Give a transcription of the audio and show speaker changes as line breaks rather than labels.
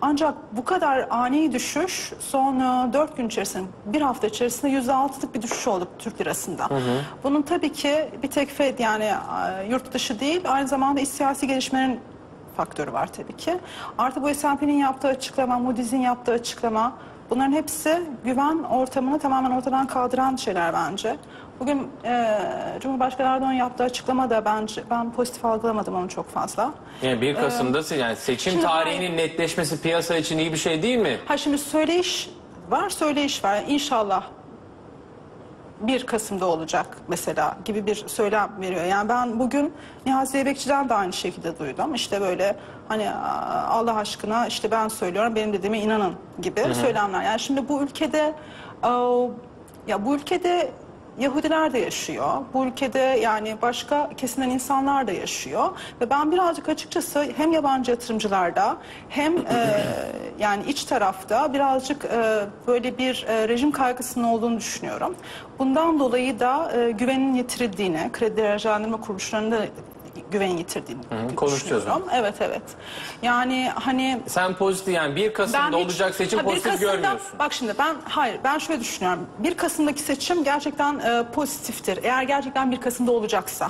Ancak bu kadar ani düşüş son e, 4 gün içerisinde, bir hafta içerisinde %6'lık bir düşüş oldu Türk lirasında. Bunun tabii ki bir tek Fed yani e, yurt dışı değil aynı zamanda iç siyasi gelişmelerin faktörü var tabii ki. Artı bu S&P'nin yaptığı açıklama, Moody's'in yaptığı açıklama bunların hepsi güven ortamını tamamen ortadan kaldıran şeyler bence. Bugün e, Cumhurbaşkanı Erdoğan yaptığı açıklama bence ben pozitif algılamadım onu çok fazla.
Yani 1 Kasım'da yani seçim
şimdi
tarihinin netleşmesi piyasa için iyi bir şey değil mi?
Ha şimdi söyleyiş var, söyleyiş var. İnşallah 1 Kasım'da olacak mesela gibi bir söylem veriyor. Yani ben bugün Niyazi Zeybekçi'den de aynı şekilde duydum. İşte böyle hani "Aa, Allah aşkına işte ben söylüyorum benim dediğime inanın gibi söylemler. Yani şimdi bu ülkede ya bu ülkede Yahudiler de yaşıyor. Bu ülkede yani başka kesimden insanlar da yaşıyor. Ve ben birazcık açıkçası hem yabancı yatırımcılarda hem e, yani iç tarafta birazcık e, böyle bir e, rejim kaygısının olduğunu düşünüyorum. Bundan dolayı da e, güvenin yitirildiğini, kredi derecelendirme kuruluşlarında güven yitirdiğini
konuşacağız
düşünüyorum. Evet evet. Yani hani
Sen pozitif yani 1 Kasım'da
hiç-
olacak seçim
Ha, bir
pozitif
Kasım'da-
görmüyorsun.
Bak şimdi ben hayır ben şöyle düşünüyorum. 1 Kasım'daki seçim gerçekten e, pozitiftir. Eğer gerçekten 1 Kasım'da olacaksa.